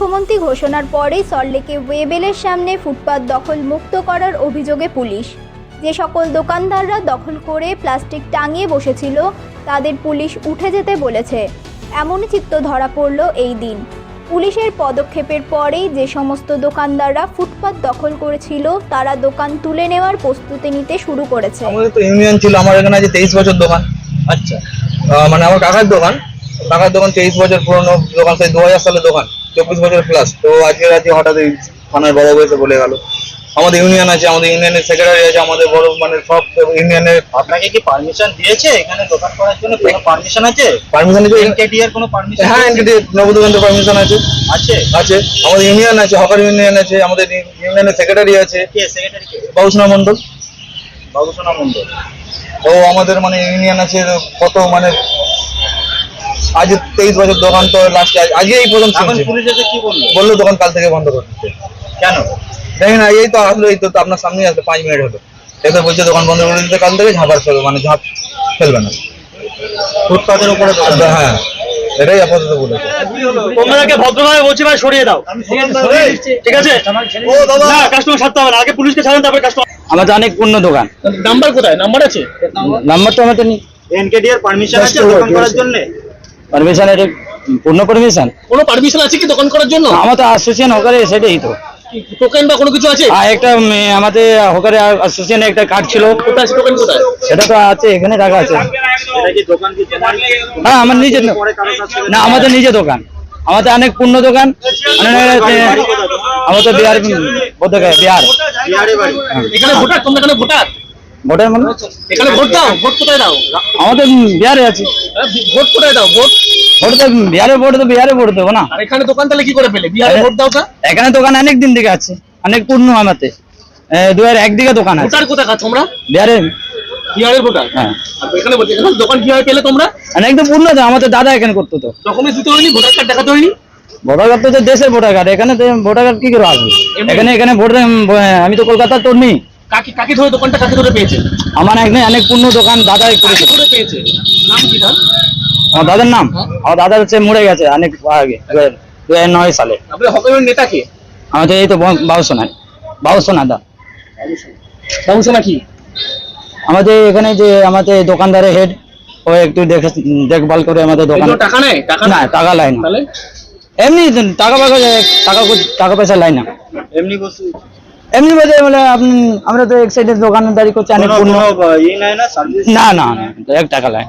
মুখ্যমন্ত্রী ঘোষণার পরেই সল্টলেকে ওয়েবেলের সামনে ফুটপাত দখল মুক্ত করার অভিযোগে পুলিশ। যে সকল দোকানদাররা দখল করে প্লাস্টিক টাঙিয়ে বসেছিল, তাদের পুলিশ উঠে যেতে বলেছে। এমনই চিত্র ধরা পড়ল এই দিন। পুলিশের পদক্ষেপের পরেই যে সমস্ত দোকানদাররা ফুটপাত দখল করেছিল, তারা দোকান তুলে নেওয়ার প্রস্তুতি নিতে শুরু করেছে। আমাদের তো ইউনিয়ন ছিল, আমার এখানে আছে তেইশ বছর দোকান। আচ্ছা। মানে আমার কাকার দোকান। কাকার দোকান তেইশ বছর পুরনো দোকান, সেই দু হাজার সালের দোকান। চব্বিশ বছর প্লাস তো আজকে রাতে হঠাৎ এই থানার বড় বয়সে বলে গেল। আমাদের ইউনিয়ন আছে আমাদের ইউনিয়নের সেক্রেটারি আছে আমাদের বড় মানে সব ইউনিয়নের আপনাকে কি পারমিশন দিয়েছে? এখানে দোকান করার জন্য কোনো পারমিশন আছে? পারমিশন আছে এনকেডি এর কোনো পারমিশন হ্যাঁ এনকেটি নবদোকানের পারমিশন আছে। আছে? আছে। আমাদের ইউনিয়ন আছে হকার ইউনিয়ন আছে আমাদের ইউনিয়নের সেক্রেটারি আছে। কে সেক্রেটারি কে? বাবুসোনা মন্ডল বাবুসোনা মন্ডল ও আমাদের মানে ইউনিয়ন আছে কত মানে আজ তেইশ বছর দোকান তো লাস্টে আজকে এই প্রথম শুনছি। বলল? দোকান কাল থেকে বন্ধ করে দিতে। কেন? দেখেন এই তো আসলো এই তো তো আপনার সামনে আসলো পাঁচ মিনিট হলো। এসে বলছে দোকান বন্ধ করে দিতে কাল থেকে ঝাঁপার ফেলবে মানে ঝাঁপ ফেলবে না। ফুটপাতের উপরে হ্যাঁ এটাই আপাতত বলেছে। তোমরাকে ভদ্রভাবে বলছি ভাই সরিয়ে দাও। ঠিক আছে? না কাস্টমার ছাড়তে হবে না আগে পুলিশকে ছাড়েন তারপরে কাস্টমার আমাদের অনেক পূর্ণ দোকান। নাম্বার কোথায়? নাম্বার আছে? নাম্বার তো আমাদের এনকেডি এর পারমিশন আছে দোকান করার জন্য? পারমিশন এটা পূর্ণ পারমিশন কোনো পারমিশন আছে কি দোকান করার জন্য? আমার তো অ্যাসোসিয়েশন হকারে সেটাই তো। টোকেন বা কোনো কিছু আছে? আর একটা উম, আমাদের হকারে অ্যাসোসিয়েশনে একটা কার্ড ছিল। কোথায় আছে টোকেন কোথায়? সেটা তো আছে এখানে রাখা আছে। এটা কি দোকান কি তোমারই হ্যাঁ আমার নিজের না আমাদের নিজের দোকান। আমাদের অনেক পূর্ণ দোকান। আমাদের বিহার বোধ বিহার। বিহারে বাড়ি। এখানে ভোটার? তোমরা এখানে ভোটার? ভোটের মানে এখানে ভোট দাও ভোট কোথায় দাও? আমাদের বিহারে আছে। হ্যাঁ, ভোট কোথায় দাও? ভোট? ভোট তো বিহারে ভোট তো বিহারে ভোট দেবো না। এখানে দোকান তাহলে কি করে পেলে? বিহারে ভোট দাও এখানে দোকান অনেক দিন থেকে আছে অনেক পূর্ণ আমাদের দু হাজার এক দোকান আছে। ভোটার কোথায় তোমরা? বিহারে। বিহারের ভোটার? হ্যাঁ। এখানে বলছি এখানে দোকান কীভাবে পেলে তোমরা? অনেক তো পূর্ণ তো আমাদের দাদা এখানে করতো তো। ডকুমেন্টস দিতে হয়নি? ভোটার কার্ড দেখাতে হয়নি? ভোটার কার্ড তো দেশের ভোটার কার্ড এখানে ভোটার কার্ড কি করে আসবে? এখানে এখানে ভোট আমি তো কলকাতার তোর নেই কাকে কাকে ধরে দোকানটা কাকে ধরে পেয়েছে? আমার এখানে অনেক পূর্ণ দোকান দাদা করেছে। ধরে পেয়েছে? নাম কি তার? আমার দাদার নাম? আমার দাদা হচ্ছে মরে গেছে অনেক আগে দু হাজার নয় সালে। আপনার হকারের নেতা কে? আমাদের এই তো বাবুসোনায় বাবুসোনা দা। বাবুসোনা কি? আমাদের এখানে যে আমাদের দোকানদারের হেড ও একটু দেখে দেখভাল করে আমাদের দোকান টাকা নেয়? টাকা না টাকা লাই না। এমনি টাকা পয়সা টাকা টাকা পয়সা লাই না। এমনি বসে এমনি বলতে বলে আপনি আমরা তো এক সাইডে দোকানদারি করছি অনেক না না না এক টাকা লাই